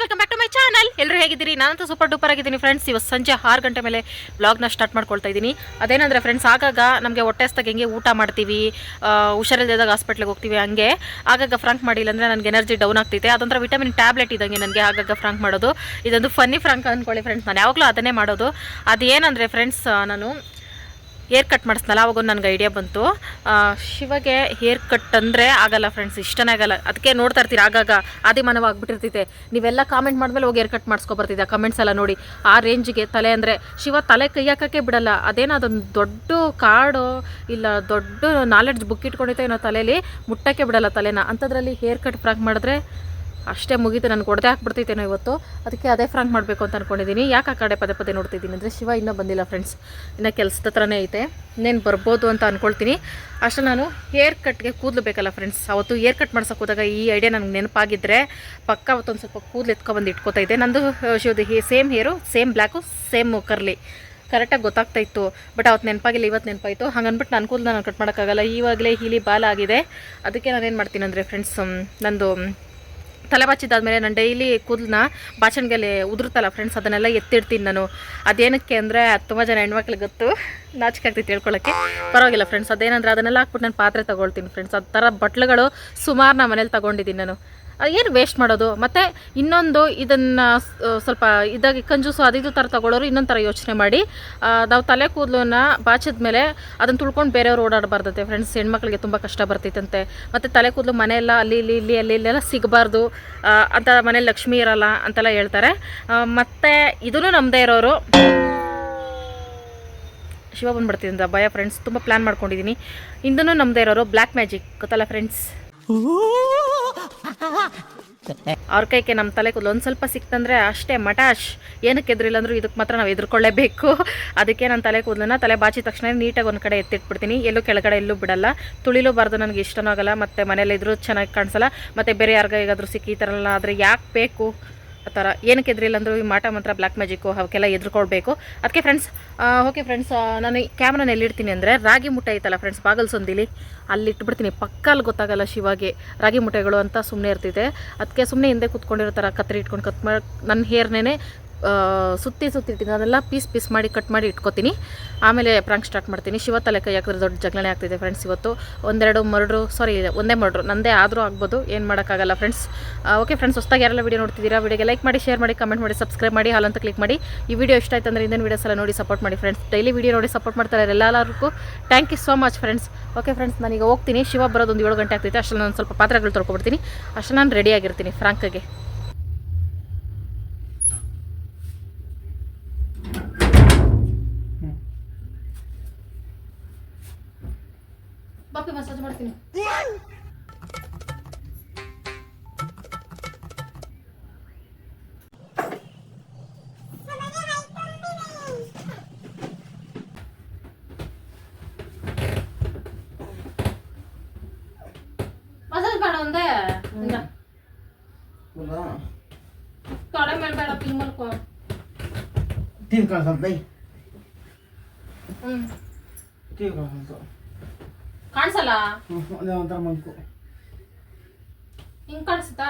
Welcome back to my channel ಎಲ್ಲರೂ ಹೇಗಿದ್ದೀರಿ? ನಾನಂತೂ ಸೂಪರ್ ಡೂಪರ್ ಆಗಿದ್ದೀನಿ ಫ್ರೆಂಡ್ಸ್ ಇವತ್ತು ಸಂಜೆ ಆರು ಗಂಟೆ ಮೇಲೆ ವ್ಲಾಗ್ನ ಸ್ಟಾರ್ಟ್ ಮಾಡ್ಕೊಳ್ತಾ ಇದ್ದೀನಿ. ಅದೇನಂದರೆ ಫ್ರೆಂಡ್ಸ್ ಆಗಾಗ ನಮಗೆ ಹೊಟ್ಟೆ ಹಸ್ದಾಗ ಹೆಂಗೆ ಊಟ ಮಾಡ್ತೀವಿ ಹುಷಾರಿಲ್ಲದಾಗ ಹಾಸ್ಪಿಟ್ಲಿಗೆ ಹೋಗ್ತೀವಿ ಹಂಗೆ. ಆಗಾಗ ಫ್ರಾಂಕ್ ಮಾಡಿಲ್ಲ ಅಂದರೆ ನನಗೆ ಎನರ್ಜಿ ಡೌನ್ ಆಗ್ತೈತೆ. ಅದೊಂಥರ ವಿಟಮಿನ್ ಟ್ಯಾಬ್ಲೆಟ್ ಇದ್ದಂಗೆ ನನಗೆ ಆಗಾಗ ಫ್ರಾಂಕ್ ಮಾಡೋದು. ಇದೊಂದು ಫನ್ನಿ ಫ್ರಾಂಕ್ ಅಂದ್ಕೊಳ್ಳಿ ಫ್ರೆಂಡ್ಸ್ ನಾನು ಯಾವಾಗಲೂ ಅದನ್ನೇ ಮಾಡೋದು. ಅದೇನಂದರೆ ಫ್ರೆಂಡ್ಸ್ ನಾನು ಹೇರ್ ಕಟ್ ಮಾಡಿಸ್ನಲ್ಲ, ಅವಾಗ ನನಗೆ ಐಡಿಯಾ ಬಂತು. ಶಿವಗೆ ಹೇರ್ ಕಟ್ ಅಂದರೆ ಆಗಲ್ಲ ಫ್ರೆಂಡ್ಸ್ ಇಷ್ಟನೇ ಆಗಲ್ಲ. ಅದಕ್ಕೆ ನೋಡ್ತಾ ಇರ್ತೀರಿ ಆಗಾಗ ಆದಿಮಾನವ ಆಗ್ಬಿಟ್ಟಿರ್ತೈತೆ. ನೀವೆಲ್ಲ ಕಾಮೆಂಟ್ ಮಾಡಿದ್ಮೇಲೆ ಹೋಗಿ ಹೇರ್ ಕಟ್ ಮಾಡಿಸ್ಕೊಬರ್ತಿದ್ದೆ ಕಮೆಂಟ್ಸ್ ಎಲ್ಲ ನೋಡಿ. ಆ ರೇಂಜ್ಗೆ ತಲೆ ಅಂದರೆ, ಶಿವ ತಲೆ ಕೈ ಹಾಕೋಕ್ಕೆ ಬಿಡಲ್ಲ. ಅದೇನೋ ಅದೊಂದು ದೊಡ್ಡ ಕಾರ್ಡು ಇಲ್ಲ, ದೊಡ್ಡ ನಾಲೆಡ್ಜ್ ಬುಕ್ ಇಟ್ಕೊಂಡಿದ್ದೆ ಏನೋ ತಲೆಯಲ್ಲಿ ಮುಟ್ಟಕ್ಕೆ ಬಿಡಲ್ಲ ತಲೆನ. ಅಂಥದ್ರಲ್ಲಿ ಹೇರ್ ಕಟ್ ಫ್ರಾಕ್ ಮಾಡಿದ್ರೆ ಅಷ್ಟೇ ಮುಗಿತು, ನನಗೆ ಕೊಡದೆ ಹಾಕ್ಬಿಡ್ತೈತೇನೋ ಇವತ್ತು. ಅದಕ್ಕೆ ಅದೇ ಫ್ರಾಂಕ್ ಮಾಡಬೇಕು ಅಂತ ಅಂದ್ಕೊಂಡಿದ್ದೀನಿ ಯಾಕೆ ಆ ಕಡೆ ಪದೇ ಪದೇ ನೋಡ್ತಿದ್ದೀನಿ ಅಂದರೆ ಶಿವ ಇನ್ನೂ ಬಂದಿಲ್ಲ ಫ್ರೆಂಡ್ಸ್ ಇನ್ನು ಕೆಲಸದ ಹತ್ರನೇ ಐತೆ. ಇನ್ನೇನು ಬರ್ಬೋದು ಅಂತ ಅಂದ್ಕೊಳ್ತೀನಿ ಅಷ್ಟು ನಾನು ಹೇರ್ ಕಟ್ಗೆ ಕೂದಲು ಬೇಕಲ್ಲ ಫ್ರೆಂಡ್ಸ್ ಅವತ್ತು ಹೇರ್ ಕಟ್ ಮಾಡ್ಸೋಕೆ ಹೋದಾಗ ಈ ಐಡಿಯಾ ನನಗೆ ನೆನಪಾಗಿದ್ದರೆ ಪಕ್ಕ ಅವತ್ತೊಂದು ಸ್ವಲ್ಪ ಕೂದಲು ಎತ್ಕೊಬಂದು ಇಟ್ಕೋತಾ ಇದ್ದೆ. ನಂದು ಶಿವದು hey same hair same black same curly ಕರೆಕ್ಟಾಗಿ ಗೊತ್ತಾಗ್ತಾ ಇತ್ತು. ಬಟ್ ಅವತ್ತು ನೆನಪಾಗಿಲ್ಲ ಇವತ್ತು ನೆನಪಾಯಿತು. ಹಂಗನ್ಬಿಟ್ಟು ನಾನು ಕೂದಲು ನಾನು ಕಟ್ ಮಾಡೋಕ್ಕಾಗಲ್ಲ ಇವಾಗಲೇ ಹೀಲಿ ಬಾಲ ಆಗಿದೆ. ಅದಕ್ಕೆ ನಾನೇನು ಮಾಡ್ತೀನಿ ಅಂದರೆ ಫ್ರೆಂಡ್ಸ್ ನಂದು ತಲೆ ಬಾಚಿದ್ದಾದ್ಮೇಲೆ ನಾನು ಡೈಲಿ ಕೂದಲನ್ನ ಬಾಚಣಿಗೆಲೆ ಉದುರುತ್ತಲ್ಲ ಫ್ರೆಂಡ್ಸ್ ಅದನ್ನೆಲ್ಲ ಎತ್ತಿಡ್ತೀನಿ ನಾನು. ಅದೇನಕ್ಕೆ ಅಂದರೆ ತುಂಬ ಜನ ಹೆಣ್ಮಕ್ಳಿಗೆ ಗೊತ್ತು. ನಾಚಿಕೆ ಆಗ್ತೈತೆ ಹೇಳ್ಕೊಳ್ಳೋಕ್ಕೆ ಪರವಾಗಿಲ್ಲ ಫ್ರೆಂಡ್ಸ್ ಅದೇನಂದ್ರೆ ಅದನ್ನೆಲ್ಲ ಹಾಕ್ಬಿಟ್ಟು ನಾನು ಪಾತ್ರೆ ತೊಗೊಳ್ತೀನಿ ಫ್ರೆಂಡ್ಸ್ ಆ ಥರ ಬಟ್ಲುಗಳು ಸುಮಾರು ನಾನು ಮನೇಲಿ ತೊಗೊಂಡಿದ್ದೀನಿ ನಾನು. ಏನು ವೇಸ್ಟ್ ಮಾಡೋದು? ಮತ್ತು ಇನ್ನೊಂದು ಇದನ್ನು ಸ್ವಲ್ಪ ಇದಾಗಿ ಕಂಜೂಸು ಅದು ಇದು ಥರ ತಗೊಳ್ಳೋರು ಇನ್ನೊಂದು ಥರ ಯೋಚನೆ ಮಾಡಿ. ನಾವು ತಲೆ ಕೂದಲನ್ನ ಬಾಚಿದ ಮೇಲೆ ಅದನ್ನು ತುಳ್ಕೊಂಡು ಬೇರೆಯವ್ರು ಓಡಾಡಬಾರ್ದಂತೆ ಫ್ರೆಂಡ್ಸ್ ಹೆಣ್ಮಕ್ಳಿಗೆ ತುಂಬ ಕಷ್ಟ ಬರ್ತೈತಂತೆ. ಮತ್ತು ತಲೆ ಕೂದಲು ಮನೆಯೆಲ್ಲ ಅಲ್ಲಿ, ಇಲ್ಲಿ ಇಲ್ಲಿ, ಅಲ್ಲಿ ಇಲ್ಲೆಲ್ಲ ಸಿಗಬಾರ್ದು. ಅಂತ ಮನೇಲಿ ಲಕ್ಷ್ಮಿ ಇರಲ್ಲ ಅಂತೆಲ್ಲ ಹೇಳ್ತಾರೆ. ಮತ್ತು ಇದೂ ನಮ್ಮದೇ ಇರೋರು. ಶಿವ ಬಂದ್ಬಿಡ್ತಿದ್ದ ಭಯ ಫ್ರೆಂಡ್ಸ್ ತುಂಬ ಪ್ಲ್ಯಾನ್ ಮಾಡ್ಕೊಂಡಿದ್ದೀನಿ ಇಂದೂ ನಮ್ಮದೇ ಇರೋರು. ಬ್ಲ್ಯಾಕ್ ಮ್ಯಾಜಿಕ್ ಗೊತ್ತಲ್ಲ ಫ್ರೆಂಡ್ಸ್ ಅವ್ರ ಕೈಕೆ ನಮ್ಮ ತಲೆ ಕೂದಲು. ಒಂದು ಸ್ವಲ್ಪ ಸಿಕ್ತಂದ್ರೆ ಅಷ್ಟೇ, ಮಟಾಶ್. ಏನಕ್ಕೆ ಎದುರಿಲ್ಲ ಅಂದ್ರೆ ಇದಕ್ಕೆ ಮಾತ್ರ ನಾವು ಎದುರ್ಕೊಳ್ಳೇಬೇಕು. ಅದಕ್ಕೆ ನಾನು ತಲೆ ಕೂದಲನ್ನ ತಲೆ ಬಾಚಿದ ತಕ್ಷಣ ನೀಟಾಗಿ ಒಂದು ಕಡೆ ಎತ್ತಿಟ್ಬಿಡ್ತೀನಿ. ಎಲ್ಲೂ ಕೆಳಗಡೆ ಎಲ್ಲೂ ಬಿಡಲ್ಲ. ತುಳಿಲೂಬಾರ್ದು ನನಗೆ ಇಷ್ಟನೂ ಆಗಲ್ಲ. ಮತ್ತು ಮನೇಲಿ ಇದ್ರೂ ಚೆನ್ನಾಗಿ ಕಾಣಿಸಲ್ಲ. ಮತ್ತು ಬೇರೆ ಯಾರಿಗಾದ್ರೂ ಸಿಕ್ಕಿ ಈ ಥರ ಎಲ್ಲ ಆದರೆ ಯಾಕೆ ಬೇಕು? ಆ ಥರ ಏನಕ್ಕೆ ಎದುರಿಲ್ಲ ಅಂದರೂ ಈ ಮಾಟ ಮಂತ್ರ ಬ್ಲ್ಯಾಕ್ ಮ್ಯಾಜಿಕ್ಕು ಅವಕ್ಕೆಲ್ಲ ಎದ್ರುಕೊಳ್ಬೇಕು. ಅದಕ್ಕೆ ಫ್ರೆಂಡ್ಸ್ ಓಕೆ ಫ್ರೆಂಡ್ಸ್ ನಾನು ಕ್ಯಾಮ್ರಾನ ಎಲ್ಲಿಡ್ತೀನಿ ಅಂದರೆ ರಾಗಿ ಮುಟ್ಟೆ ಐತಲ್ಲ ಫ್ರೆಂಡ್ಸ್ ಬಾಗಲ್ಸೊಂದಿಲಿ ಅಲ್ಲಿ ಇಟ್ಬಿಡ್ತೀನಿ ಪಕ್ಕಲ್ಲಿ ಗೊತ್ತಾಗಲ್ಲ ಶಿವಾಗೆ ರಾಗಿ ಮುಟ್ಟೆಗಳು ಅಂತ ಸುಮ್ಮನೆ ಇರ್ತಿದೆ. ಅದಕ್ಕೆ ಸುಮ್ಮನೆ ಹಿಂದೆ ಕೂತ್ಕೊಂಡಿರೋ ಥರ ಕತ್ತರಿ ಇಟ್ಕೊಂಡು ಕತ್ ಮಾಡಿ ನನ್ನ ಹೇರ್ನೇ ಸುತ್ತಿ ಸುತ್ತಿ ಇಟ್ಟಿದ್ದೀನಿ ಅದೆಲ್ಲ ಪೀಸ್ ಪೀಸ್ ಮಾಡಿ ಕಟ್ ಮಾಡಿ ಇಟ್ಕೊತೀನಿ. ಆಮೇಲೆ ಪ್ರಾಂಕ್ ಸ್ಟಾರ್ಟ್ ಮಾಡ್ತೀನಿ. ಶಿವ ತಲೆ ಕೈ ಹಾಕಿದ್ರೆ ದೊಡ್ಡ ಜಗಳನೆ ಆಗ್ತಿದೆ ಫ್ರೆಂಡ್ಸ್ ಇವತ್ತು. ಒಂದೆರಡು ಮರ್ಡ್ರು ಸಾರಿ ಒಂದೇ ಮರ್ಡ್ರು. ನಂದೇ ಆದರೂ ಆಗ್ಬೋದು. ಏನು ಮಾಡೋಕ್ಕಾಗಲ್ಲ ಫ್ರೆಂಡ್ಸ್ ಓಕೆ ಫ್ರೆಂಡ್ಸ್ ಹೊಸ್ದಾಗಿ ಯಾರೆಲ್ಲ ವೀಡಿಯೋ ನೋಡ್ತಿದ್ದೀರಾ ವೀಡಿಯೋಗೆ ಲೈಕ್ ಮಾಡಿ ಶೇರ್ ಮಾಡಿ ಕಮೆಂಟ್ ಮಾಡಿ ಸಬ್ಸ್ಕ್ರೈಬ್ ಮಾಡಿ ಹಾಲಂತ ಕ್ಲಿಕ್ ಮಾಡಿ. ಈ ವಿಡಿಯೋ ಇಷ್ಟ ಆಯ್ತು ಅಂದರೆ ಇನ್ನೊಂದು ವೀಡಿಯೋಸ್ ಎಲ್ಲ ನೋಡಿ ಸಪೋರ್ಟ್ ಮಾಡಿ ಫ್ರೆಂಡ್ಸ್ ಡೈಲಿ ವಿಡಿಯೋ ನೋಡಿ ಸಪೋರ್ಟ್ ಮಾಡ್ತಾರೆ ಎಲ್ಲರಿಗೂ. Thank you so much friends okay friends ನಾನೀಗ ಹೋಗ್ತೀನಿ. ಶಿವ ಬರೋದು ಒಂದು ಏಳು ಗಂಟೆ ಆಗ್ತೈತೆ. ಅಷ್ಟು ನಾನು ಸ್ವಲ್ಪ ಪಾತ್ರೆಗಳು ತೊಳ್ಕೊಬಿಡ್ತೀನಿ. ಅಷ್ಟು ನಾನು ರೆಡಿ ಆಗಿರ್ತೀನಿ ಫ್ರಾಂಕ್ಗೆ ಬಾಪಿ ಮಸಾಜ್ ಮಾಡ್ತೀನಿ ಮಸಾಜ್ ಬೇಡ ಒಂದೇ ಇಂದ. ತೊಡೆ ಮೇಲೆ ಬೇಡ ಪಿಲ್ ಮಲ್ಕೋ ಟಿವಿ ಕಾಣಿಸಂತ ಹ್ಮ್ ಟಿವಿ ಕಾಣಿಸಂತ ಕಾಣಿಸಲ್ಲ? ಅದೇ ಒಂಥರ ಮಂಕು. ಹಿಂಗ್ ಕಾಣಿಸುತ್ತಾ?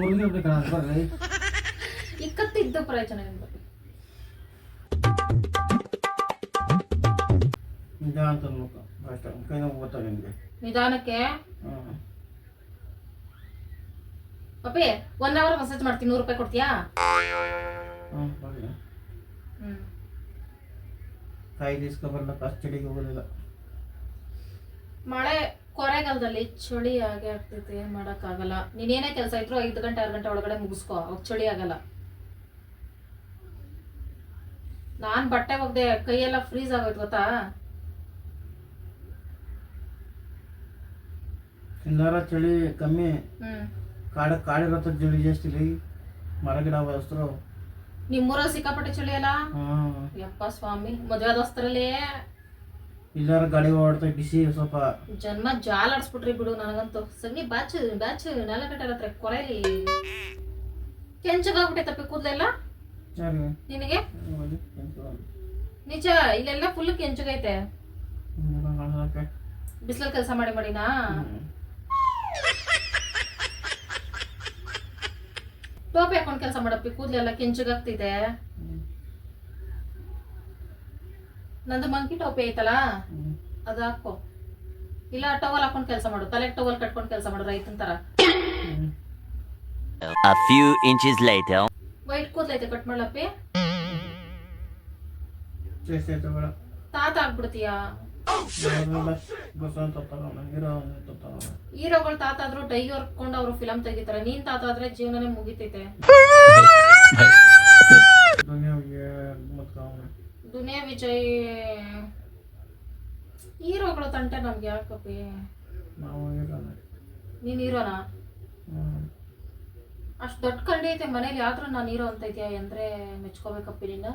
ಮುರುಗಿ ಬರ್ರಿ. ಇಕ್ಕತ್ತಿದ್ದ ಪ್ರಯೋಜನ ಏನು ನಿಜ ಅಂತ ಅಷ್ಟೇ ಕೈ ನೋವು ಗೊತ್ತಾಗ ನಿಮಗೆ. ನಿಧಾನಕ್ಕೆ? ಪಪ್ಪಿ ಒನ್ ಅವರ್ ಮಸಾಜ್ ಮಾಡ್ತೀನಿ ನೂರು ರೂಪಾಯಿ ಕೊಡ್ತೀಯಾ? ಹ್ಮ್ ಕೈ ಬರಲ್ಲ ಕಸ್ಟಡಿಗೆ ಚಳಿಗೆ ಹೋಗೋದಿಲ್ಲ. ಮಳೆ ಕೊರೆಗಾಲದಲ್ಲಿ ಚಳಿ ಆಗೇ ಆಗ್ತೈತೆ ಏನ್ ಮಾಡಕ್ಕಾಗಲ್ಲ ನೀನೇನೇ ಕೆಲಸ ಇದ್ರು ಐದು ಗಂಟೆ ಆರು ಗಂಟೆ ಒಳಗಡೆ ಮುಗಿಸ್ಕೋ ಅವಾಗ ಚಳಿ ಆಗಲ್ಲ. ನಾನ್ ಬಟ್ಟೆ ಒಗ್ದೆ ಕೈಯೆಲ್ಲ ಫ್ರೀಸ್ ಆಗೋಯ್ತು ಗೊತ್ತಾ? ಎಲ್ಲಾರ ಚಳಿ ಕಮ್ಮಿ. ಕಾಡ ಕಾಡಿರತ್ತ ಚಳಿ ಜಾಸ್ತಿ ಇಲ್ಲಿ. ಮರ ಗಿಡ ವಸ್ತ್ರ ನಿಮ್ಮೂರ ಸಿಕ್ಕಾಪಟ್ಟೆ ಚಳಿ ಅಲ್ಲ? ಯಪ್ಪ ಸ್ವಾಮಿ ಮದುವೆ ದೋಸ್ತರಲ್ಲಿ ಎಲ್ಲಾರ ಗಾಡಿ ಓಡ್ತಾ ಬಿಸಿ ಸ್ವಲ್ಪ. ಜನ್ಮ ಜಾಲ ಆಡ್ಸ್ಬಿಟ್ರಿ ಬಿಡು ನನಗಂತೂ. ಸಗಣಿ ಬ್ಯಾಚ್ ಬ್ಯಾಚ್ ನೆಲ ಕಟ್ಟಲ್ಲ ಹತ್ರ ಕೊರೆಯಲ್ಲಿ ಕೆಂಚಗಾಗ್ಬಿಟ್ಟೆ ತಪ್ಪಿ ಕೂದಲೆಲ್ಲ ನಿನಗೆ? ನಿಜ ಇಲ್ಲೆಲ್ಲ ಫುಲ್ ಕೆಂಚಗೈತೆ. ಬಿಸಿಲಲ್ಲಿ ಕೆಲಸ ಮಾಡಿ ಮಾಡಿನಾ? ಟೋಪಿ ಹಾಕೊಂಡು ಕೆಲಸ ಮಾಡಪ್ಪಿ ಕೂದಲೆಲ್ಲ ಕೆಂಚಗಾಗ್ತಿದೆ. ನಂದು ಮಂಕಿ ಟೋಪಿ ಐತಲ್ಲ. ಅದು ಹಾಕೋ. ಇಲ್ಲ ಟವಲ್ ಹಾಕೊಂಡು ಕೆಲಸ ಮಾಡು. ತಲೆಗೆ ಟವಲ್ ಕಟ್ಕೊಂಡು ಕೆಲಸ ಮಾಡು ರೈತನ ತರ. A few inches later. White ಕೂದಲೈತೆ cut ಮಾಡ್ಲಪ್ಪಿ? ಬೇಡ ತಾತ ಆಗ್ಬಿಡ್ತೀಯಾ? ಹೀರೋಗಳು ತಾತ ಆದ್ರೂ ಡೈ ಹೊರ್ಕೊಂಡು ಅವರು ಫಿಲಂ ತೆಗಿತಾರೆ. ನೀನ್ ತಾತ ಆದ್ರೆ ಜೀವನನೇ ಮುಗಿತೈತೆ. ದುನಿಯಾ ವಿಜಯ್ ಹೀರೋಗಳು ತಂಟೆ ನಮ್ಗೆ ಯಾಕಪ್ಪಿ? ನಾವು ನೀನ್ ಹೀರೋನಾ? ಅಷ್ಟು ದೊಡ್ಡ ಕಂಡಿ ಐತೆ ಮನೇಲಿ ಆದ್ರೂ ನಾನು ಹೀರೋ ಅಂತ ಇದೆಯಾ? ಅಂದ್ರೆ ಮೆಚ್ಕೋಬೇಕಪ್ಪಿ ನಿನ್ನ.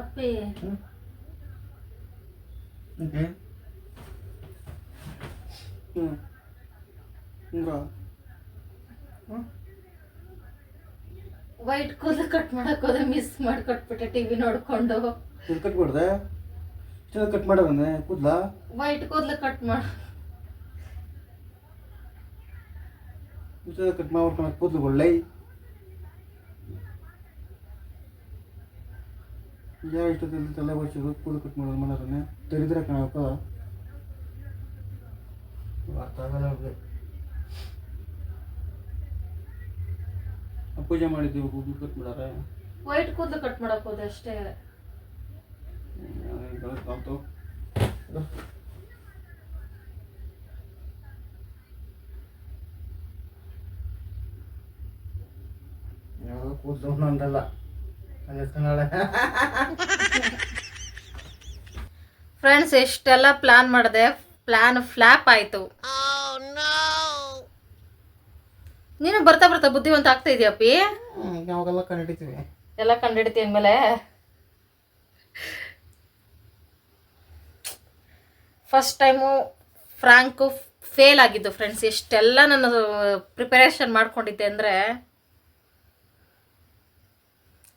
ಅಪ್ಪಿ ಓಕೆ ಹ್ಞೂ ಹಿಂಗ. ವೈಟ್ ಕೂದಲು ಕಟ್ ಮಾಡಕ್ ಹೋದ್ರೆ ಮಿಸ್ ಮಾಡಿ ಕೊಟ್ಬಿಟ್ಟೆ ಟಿವಿ ನೋಡ್ಕೊಂಡು. ಇದು ಕಟ್ಬಿಡ್ದೆ ಚೆನ್ನಾಗಿ ಕಟ್ ಮಾಡೋದನ್ನೇ ಕೂದ್ಲಾ? ವೈಟ್ ಕೂದಲು ಕಟ್ ಮಾಡ ಕಟ್ ಮಾಡ್ಕೊಂಡು ಕೂದಲು ಒಳ್ಳೆ ಯಾರು ಇಷ್ಟೊತ್ತಲ್ಲಿ ತಲೆ ಬರ್ಸಿದ್ರು ಕೂದಲು ಕಟ್ ಮಾಡೋದು ಮಾಡೋದನ್ನೇ ತೆರಿದ್ರೆ ಕಾಣಕ ಅರ್ಥ ಆಗಲ್ಲ ಅವ್ರಿಗೆ ಪೂಜೆ ಮಾಡಿದ್ದೀವಿ ಕೂದಲು ಕಟ್ ಮಾಡಾರೆ ವೈಟ್ ಕೂದಲು ಕಟ್ ಮಾಡಕ್ ಹೋದೆ ಅಷ್ಟೇ ಬಂತು ಯಾವುದೋ ಕೂದಲು ನಂದಲ್ಲ ನಾಳೆ ಫ್ರೆಂಡ್ಸ್ ಎಷ್ಟೆಲ್ಲ ಪ್ಲಾನ್ ಮಾಡಿದೆ. ಪ್ಲಾನ್ ಫ್ಲಾಪ್ ಆಯ್ತು. ನೀನು ಬರ್ತಾ ಬರ್ತಾ ಬುದ್ಧಿವಂತ ಆಗ್ತಾ ಇದೆಯಪ್ಪಿ ಯಾವಾಗೆಲ್ಲ ಕಂಡಿಡ್ತೀವಿ. ಎಲ್ಲ ಕಂಡಿಡ್ತಿ ಅಂದಮೇಲೆ? ಫಸ್ಟ್ ಟೈಮು ಫ್ರಾಂಕು ಫೇಲ್ ಆಗಿದ್ದು ಫ್ರೆಂಡ್ಸ್ ಎಷ್ಟೆಲ್ಲ ನಾನು ಪ್ರಿಪರೇಷನ್ ಮಾಡ್ಕೊಂಡಿದ್ದೆ ಅಂದರೆ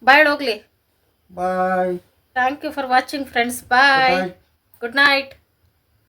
ಬಾಯ್ ಹೋಗ್ಲಿ bye thank you for watching friends bye good night